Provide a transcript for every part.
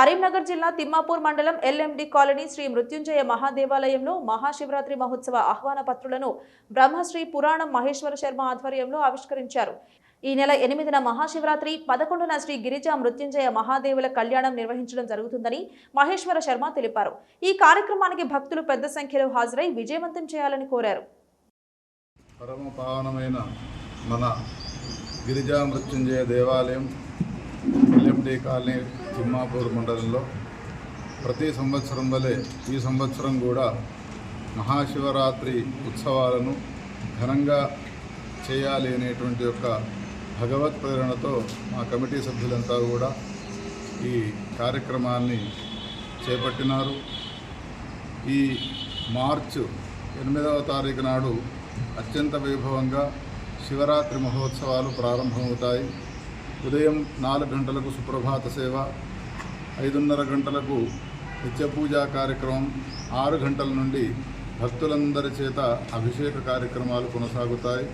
కరీంనగర్ జిల్లా తిమ్మాపూర్ మండలం LMD colony Shri మృత్యుంజయ మహాదేవాలయంలో మహాశివరాత్రి మహోత్సవ ఆహ్వాన పత్రులను బ్రహ్మశ్రీ పురాణం మహేశ్వర శర్మ ఆధ్వర్యంలో ఆవిష్కరించారు. ఈ నెల ఎనిమిదిన మహాశివరాత్రి పదకొండున శ్రీ గిరిజా మృత్యుంజయ మహాదేవుల కళ్యాణం నిర్వహించడం జరుగుతుందని మహేశ్వర శర్మ తెలిపారు. ఈ కార్యక్రమానికి భక్తులు పెద్ద సంఖ్యలో హాజరై విజయవంతం చేయాలని కోరారు. పరమ పావనమైన మన గిరిజా మృత్యుంజయ దేవాలయం ఎల్ఎండి కాలనీ తిమ్మాపూర్ మండలంలో ప్రతి సంవత్సరం వలె ఈ సంవత్సరం కూడా మహాశివరాత్రి ఉత్సవాలను ఘనంగా చేయాలి అనేటువంటి యొక్క భగవత్ ప్రేరణతో మా కమిటీ సభ్యులంతా కూడా ఈ కార్యక్రమాన్ని చేపట్టినారు. ఈ మార్చు ఎనిమిదవ తారీఖు నాడు అత్యంత వైభవంగా శివరాత్రి మహోత్సవాలు ప్రారంభమవుతాయి. ఉదయం నాలుగు గంటలకు సుప్రభాత సేవ ఐదున్నర గంటలకు నిత్యపూజా కార్యక్రమం ఆరు గంటల నుండి భక్తులందరి చేత అభిషేక కార్యక్రమాలు కొనసాగుతాయి.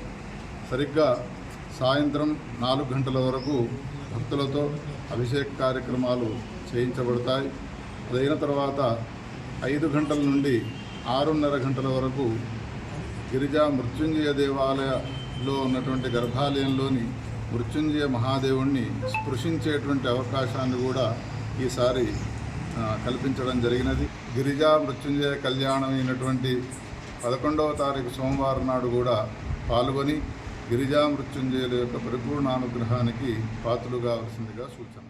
సరిగ్గా సాయంత్రం నాలుగు గంటల వరకు భక్తులతో అభిషేక కార్యక్రమాలు చేయించబడతాయి. అదైన తర్వాత ఐదు గంటల నుండి ఆరున్నర గంటల వరకు గిరిజా మృత్యుంజయ దేవాలయంలో ఉన్నటువంటి గర్భాలయంలోని మృత్యుంజయ మహాదేవుణ్ణి స్పృశించేటువంటి అవకాశాన్ని కూడా ఈసారి కల్పించడం జరిగినది. గిరిజా మృత్యుంజయ కళ్యాణం అయినటువంటి పదకొండవ తారీఖు సోమవారం నాడు కూడా పాల్గొని గిరిజా మృత్యుంజయుల యొక్క పరిపూర్ణ అనుగ్రహానికి పాత్రలు కావాల్సిందిగా సూచన